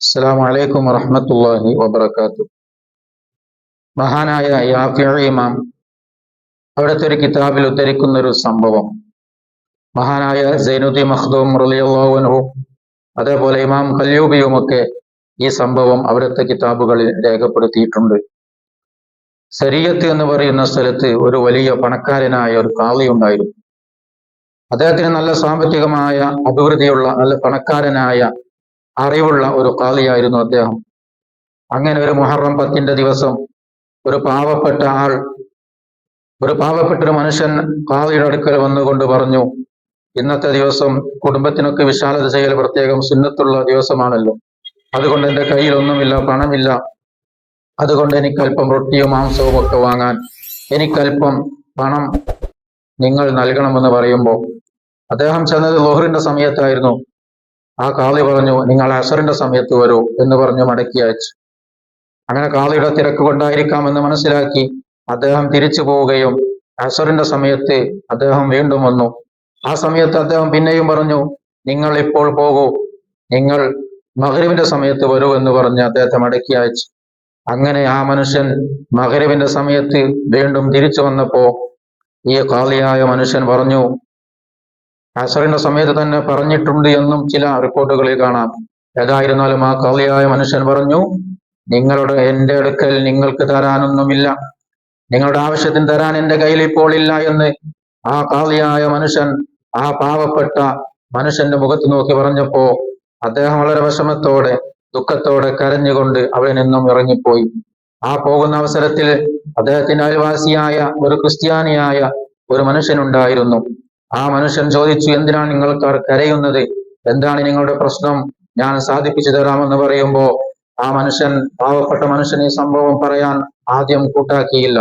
അസ്സാം വലൈക്കും വറഹമത്തല്ലാഹി വബർക്കാത്തു മഹാനായ ഇമാം അവിടുത്തെ ഒരു കിതാബിൽ ഉദ്ധരിക്കുന്ന ഒരു സംഭവം. മഹാനായ സൈനുദ്ദീൻ മഖ്ദൂം അൻഹു അതേപോലെ ഇമാം കല്യൂബിയുമൊക്കെ ഈ സംഭവം അവിടുത്തെ കിതാബുകളിൽ രേഖപ്പെടുത്തിയിട്ടുണ്ട്. സരിയത്ത് എന്ന് പറയുന്ന സ്ഥലത്ത് ഒരു വലിയ പണക്കാരനായ ഒരു കാളി ഉണ്ടായിരുന്നു. അദ്ദേഹത്തിന് നല്ല സാമ്പത്തികമായ അഭിവൃദ്ധിയുള്ള നല്ല പണക്കാരനായ അറിവുള്ള ഒരു കാളിയായിരുന്നു അദ്ദേഹം. അങ്ങനെ ഒരു മുഹറം പത്തിന്റെ ദിവസം ഒരു പാവപ്പെട്ട ആൾ ഒരു പാവപ്പെട്ട ഒരു മനുഷ്യൻ കാളിയുടെ അടുക്കൽ വന്നുകൊണ്ട് പറഞ്ഞു ഇന്നത്തെ ദിവസം കുടുംബത്തിനൊക്കെ വിശാലത ചെയ്യൽ പ്രത്യേകം സുന്നത്തുള്ള ദിവസമാണല്ലോ. അതുകൊണ്ട് എന്റെ കയ്യിലൊന്നുമില്ല പണമില്ല. അതുകൊണ്ട് എനിക്ക് അല്പം റൊട്ടിയും മാംസവും ഒക്കെ വാങ്ങാൻ എനിക്കല്പം പണം നിങ്ങൾ നൽകണമെന്ന് പറയുമ്പോൾ. അദ്ദേഹം ചെന്നത് ലോഹറിന്റെ സമയത്തായിരുന്നു. ആ കാളി പറഞ്ഞു നിങ്ങൾ അസറിന്റെ സമയത്ത് വരൂ എന്ന് പറഞ്ഞു മടക്കി അയച്ചു. അങ്ങനെ കാളിയുടെ തിരക്ക് കൊണ്ടായിരിക്കാം എന്ന് മനസ്സിലാക്കി അദ്ദേഹം തിരിച്ചു പോവുകയും അസറിന്റെ സമയത്ത് അദ്ദേഹം വീണ്ടും വന്നു. ആ സമയത്ത് അദ്ദേഹം പിന്നെയും പറഞ്ഞു നിങ്ങൾ ഇപ്പോൾ പോകൂ നിങ്ങൾ മഹരിവിന്റെ സമയത്ത് വരൂ എന്ന് പറഞ്ഞ് അദ്ദേഹത്തെ മടക്കി അയച്ചു. അങ്ങനെ ആ മനുഷ്യൻ മഹരിവിന്റെ സമയത്ത് വീണ്ടും തിരിച്ചു വന്നപ്പോ ഈ കാളിയായ മനുഷ്യൻ പറഞ്ഞു അസറിന്റെ സമയത്ത് തന്നെ പറഞ്ഞിട്ടുണ്ട് എന്നും ചില റിപ്പോർട്ടുകളിൽ കാണാം. ഏതായിരുന്നാലും ആ കാളിയായ മനുഷ്യൻ പറഞ്ഞു നിങ്ങളുടെ എന്റെ അടുക്കൽ നിങ്ങൾക്ക് തരാനൊന്നുമില്ല. നിങ്ങളുടെ ആവശ്യത്തിന് തരാൻ എന്റെ കയ്യിൽ ഇപ്പോൾ ഇല്ല എന്ന് ആ കാളിയായ മനുഷ്യൻ ആ പാവപ്പെട്ട മനുഷ്യന്റെ മുഖത്ത് നോക്കി പറഞ്ഞപ്പോ അദ്ദേഹം വളരെ വിഷമത്തോടെ ദുഃഖത്തോടെ കരഞ്ഞുകൊണ്ട് അവിടെ നിന്നും ഇറങ്ങിപ്പോയി. ആ പോകുന്ന അവസരത്തിൽ അദ്ദേഹത്തിന്റെ അയൽവാസിയായ ഒരു ക്രിസ്ത്യാനിയായ ഒരു മനുഷ്യനുണ്ടായിരുന്നു. ആ മനുഷ്യൻ ചോദിച്ചു എന്തിനാണ് നിങ്ങൾ കരയുന്നത്? എന്താണ് നിങ്ങളുടെ പ്രശ്നം? ഞാൻ സാധിപ്പിച്ചു തരാമെന്ന് പറയുമ്പോ ആ മനുഷ്യൻ പാവപ്പെട്ട മനുഷ്യൻ ഈ സംഭവം പറയാൻ ആദ്യം കൂട്ടാക്കിയില്ല.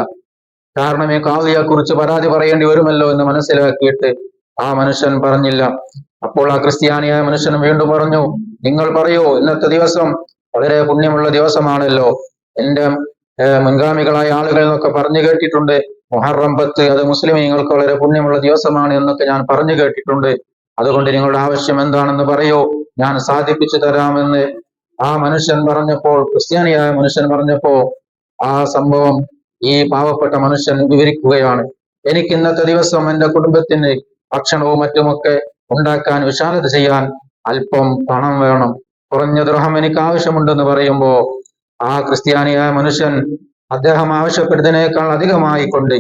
കാരണം ഈ കാവ്യയെ കുറിച്ച് പരാതി പറയേണ്ടി വരുമല്ലോ എന്ന് മനസ്സിലാക്കിയിട്ട് ആ മനുഷ്യൻ പറഞ്ഞില്ല. അപ്പോൾ ആ ക്രിസ്ത്യാനിയായ മനുഷ്യൻ വീണ്ടും പറഞ്ഞു നിങ്ങൾ പറയൂ ഇന്നത്തെ ദിവസം വളരെ പുണ്യമുള്ള ദിവസമാണല്ലോ. എന്റെ മുൻഗാമികളായ ആളുകൾ എന്നൊക്കെ പറഞ്ഞു കേട്ടിട്ടുണ്ട്. മുഹറം പത്ത് അത് മുസ്ലിമീങ്ങൾക്ക് വളരെ പുണ്യമുള്ള ദിവസമാണ് എന്നൊക്കെ ഞാൻ പറഞ്ഞു കേട്ടിട്ടുണ്ട്. അതുകൊണ്ട് നിങ്ങളുടെ ആവശ്യം എന്താണെന്ന് പറയോ. ഞാൻ സാധിപ്പിച്ചു തരാമെന്ന് ആ മനുഷ്യൻ പറഞ്ഞപ്പോൾ ക്രിസ്ത്യാനിയായ മനുഷ്യൻ പറഞ്ഞപ്പോ ആ സംഭവം ഈ പാവപ്പെട്ട മനുഷ്യൻ വിവരിക്കുകയാണ്. എനിക്ക് ഇന്നത്തെ ദിവസം എന്റെ കുടുംബത്തിന് ഭക്ഷണവും മറ്റുമൊക്കെ ഉണ്ടാക്കാൻ വിശാലത ചെയ്യാൻ അല്പം പണം വേണം. കുറഞ്ഞ ദ്രോഹം എനിക്ക് ആവശ്യമുണ്ടെന്ന് പറയുമ്പോ ആ ക്രിസ്ത്യാനിയായ മനുഷ്യൻ അദ്ദേഹം ആവശ്യപ്പെടുന്നതിനേക്കാൾ അധികമായി കൊണ്ട്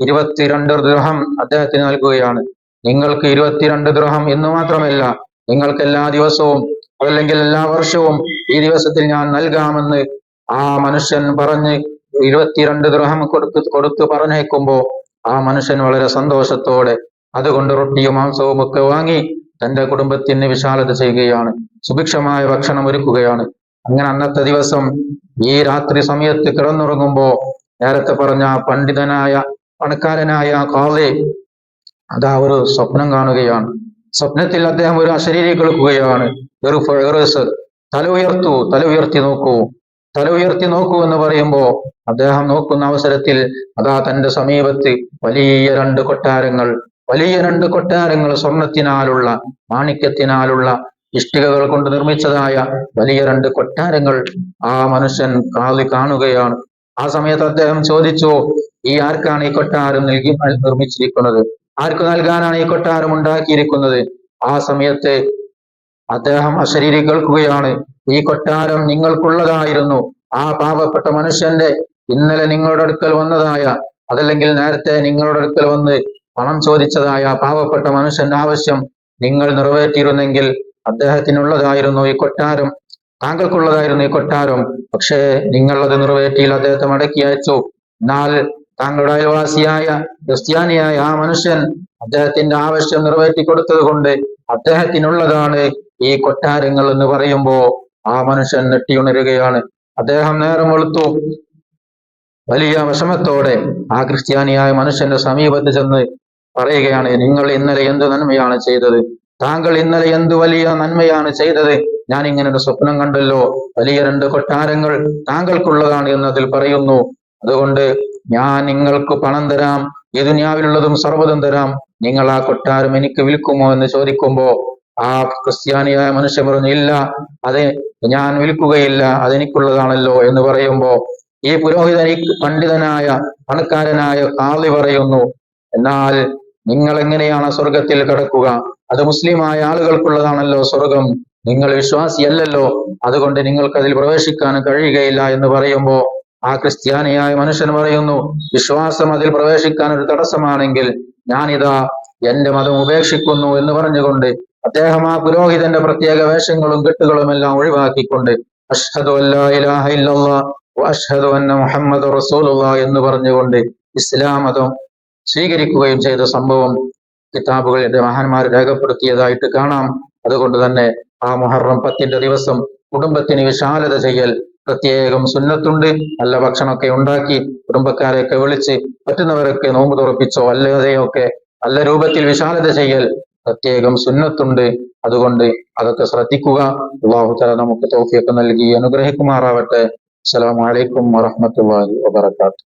ഇരുപത്തിരണ്ട് ദൃഹം അദ്ദേഹത്തിന് നൽകുകയാണ്. നിങ്ങൾക്ക് ഇരുപത്തിരണ്ട് ദൃഹം എന്ന് മാത്രമല്ല നിങ്ങൾക്ക് എല്ലാ ദിവസവും അല്ലെങ്കിൽ എല്ലാ വർഷവും ഈ ദിവസത്തിൽ ഞാൻ നൽകാമെന്ന് ആ മനുഷ്യൻ പറഞ്ഞ് ഇരുപത്തിരണ്ട് ദൃഹം കൊടുത്ത് കൊടുത്ത് പറഞ്ഞേക്കുമ്പോ ആ മനുഷ്യൻ വളരെ സന്തോഷത്തോടെ അതുകൊണ്ട് റൊട്ടിയും മാംസവും ഒക്കെ വാങ്ങി തന്റെ കുടുംബത്തിന് വിശാലത ചെയ്യുകയാണ്. സുഭിക്ഷമായ ഭക്ഷണം ഒരുക്കുകയാണ്. അങ്ങനെ അന്നത്തെ ദിവസം ഈ രാത്രി സമയത്ത് കിടന്നുറങ്ങുമ്പോ നേരത്തെ പറഞ്ഞ പണ്ഡിതനായ പണക്കാരനായ കാളെ അതാ ഒരു സ്വപ്നം കാണുകയാണ്. സ്വപ്നത്തിൽ അദ്ദേഹം ഒരു അശരീരി കേൾക്കുകയാണ്. തല ഉയർത്തു തല ഉയർത്തി നോക്കൂ. തല ഉയർത്തി നോക്കൂ എന്ന് പറയുമ്പോ അദ്ദേഹം നോക്കുന്ന അവസരത്തിൽ അതാ തന്റെ സമീപത്ത് വലിയ രണ്ട് കൊട്ടാരങ്ങൾ വലിയ രണ്ട് കൊട്ടാരങ്ങൾ സ്വർണത്തിനാലുള്ള മാണിക്യത്തിനാലുള്ള ഇഷ്ടികകൾ കൊണ്ട് നിർമ്മിച്ചതായ വലിയ രണ്ട് കൊട്ടാരങ്ങൾ ആ മനുഷ്യൻ കാളി കാണുകയാണ്. ആ സമയത്ത് അദ്ദേഹം ചോദിച്ചു ഈ ആർക്കാണ് ഈ കൊട്ടാരം നൽകി നിർമ്മിച്ചിരിക്കുന്നത്? ആർക്ക് നൽകാനാണ് ഈ കൊട്ടാരം ഉണ്ടാക്കിയിരിക്കുന്നത്? ആ സമയത്ത് അദ്ദേഹം അശരീരി കേൾക്കുകയാണ് ഈ കൊട്ടാരം നിങ്ങൾക്കുള്ളതായിരുന്നു. ആ പാവപ്പെട്ട മനുഷ്യന്റെ ഇന്നലെ നിങ്ങളുടെ അടുക്കൽ വന്നതായ അതല്ലെങ്കിൽ നേരത്തെ നിങ്ങളുടെ അടുക്കൽ വന്ന് പണം ചോദിച്ചതായ പാവപ്പെട്ട മനുഷ്യന്റെ ആവശ്യം നിങ്ങൾ നിറവേറ്റിയിരുന്നെങ്കിൽ അദ്ദേഹത്തിനുള്ളതായിരുന്നു ഈ കൊട്ടാരം. താങ്കൾക്കുള്ളതായിരുന്നു ഈ കൊട്ടാരം. പക്ഷേ നിങ്ങൾ അത് നിറവേറ്റിയിൽ അദ്ദേഹത്തെ മടക്കി അയച്ചു. എന്നാൽ താങ്കളുടെ അയൽവാസിയായ ക്രിസ്ത്യാനിയായ ആ മനുഷ്യൻ അദ്ദേഹത്തിന്റെ ആവശ്യം നിറവേറ്റി കൊടുത്തത് കൊണ്ട് അദ്ദേഹത്തിനുള്ളതാണ് ഈ കൊട്ടാരങ്ങൾ എന്ന് പറയുമ്പോ ആ മനുഷ്യൻ നെട്ടിയുണരുകയാണ്. അദ്ദേഹം നേരം വെളുത്തു. വലിയ വിഷമത്തോടെ ആ ക്രിസ്ത്യാനിയായ മനുഷ്യന്റെ സമീപത്ത് ചെന്ന് പറയുകയാണ് നിങ്ങൾ ഇന്നലെ എന്ത് നന്മയാണ് ചെയ്തത്? താങ്കൾ ഇന്നലെ എന്ത് വലിയ നന്മയാണ് ചെയ്തത്? ഞാൻ ഇങ്ങനെ ഒരു സ്വപ്നം കണ്ടല്ലോ. വലിയ രണ്ട് കൊട്ടാരങ്ങൾ താങ്കൾക്കുള്ളതാണ് എന്നതിൽ പറയുന്നു. അതുകൊണ്ട് ഞാൻ നിങ്ങൾക്ക് പണം തരാം. ഈ ദുനിയാവിലുള്ളതും സർവതും തരാം. നിങ്ങൾ ആ കൊട്ടാരം എനിക്ക് വിൽക്കുമോ എന്ന് ചോദിക്കുമ്പോ ആ ക്രിസ്ത്യാനിയായ മനുഷ്യൻ പറഞ്ഞു ഇല്ല അത് ഞാൻ വിൽക്കുകയില്ല അതെനിക്കുള്ളതാണല്ലോ എന്ന് പറയുമ്പോ ഈ പുരോഹിതൻ ഈ പണ്ഡിതനായ പണക്കാരനായ കാളി പറയുന്നു എന്നാൽ നിങ്ങൾ എങ്ങനെയാണ് സ്വർഗത്തിൽ കടക്കുക? അത് മുസ്ലിമായ ആളുകൾക്കുള്ളതാണല്ലോ സ്വർഗം. നിങ്ങൾ വിശ്വാസിയല്ലല്ലോ. അതുകൊണ്ട് നിങ്ങൾക്ക് അതിൽ പ്രവേശിക്കാൻ കഴിയുകയില്ല എന്ന് പറയുമ്പോ ആ ക്രിസ്ത്യാനിയായ മനുഷ്യൻ പറയുന്നു വിശ്വാസം അതിൽ പ്രവേശിക്കാൻ ഒരു തടസ്സമാണെങ്കിൽ ഞാനിതാ എന്റെ മതം ഉപേക്ഷിക്കുന്നു എന്ന് പറഞ്ഞുകൊണ്ട് അദ്ദേഹം ആ പുരോഹിതന്റെ പ്രത്യേക വേഷങ്ങളും കെട്ടുകളും എല്ലാം ഒഴിവാക്കിക്കൊണ്ട് അഷ്ഹദു അഷ്ഹദു അന്ന മുഹമ്മദ് റസൂലുള്ള എന്ന് പറഞ്ഞുകൊണ്ട് ഇസ്ലാം മതം സ്വീകരിക്കുകയും ചെയ്ത സംഭവം കിതാബുകളിലെ മഹാന്മാർ രേഖപ്പെടുത്തിയതായിട്ട് കാണാം. അതുകൊണ്ട് തന്നെ ആ മുഹറം പത്തിന്റെ ദിവസം കുടുംബത്തിന് വിശാലത ചെയ്യൽ പ്രത്യേകം സുന്നത്തുണ്ട്. നല്ല ഭക്ഷണമൊക്കെ ഉണ്ടാക്കി കുടുംബക്കാരെയൊക്കെ വിളിച്ച് പറ്റുന്നവരൊക്കെ നോമ്പ് തുറപ്പിച്ചോ അല്ലാതെയൊക്കെ നല്ല രൂപത്തിൽ വിശാലത ചെയ്യൽ പ്രത്യേകം സുന്നത്തുണ്ട്. അതുകൊണ്ട് അതൊക്കെ ശ്രദ്ധിക്കുക. അള്ളാഹു തല നമുക്ക് തോഫിയൊക്കെ നൽകി അനുഗ്രഹിക്കുമാറാവട്ടെ. അസ്സലാമു അലൈക്കും വറഹ്മത്തുള്ളാഹി വബറകാതുഹു.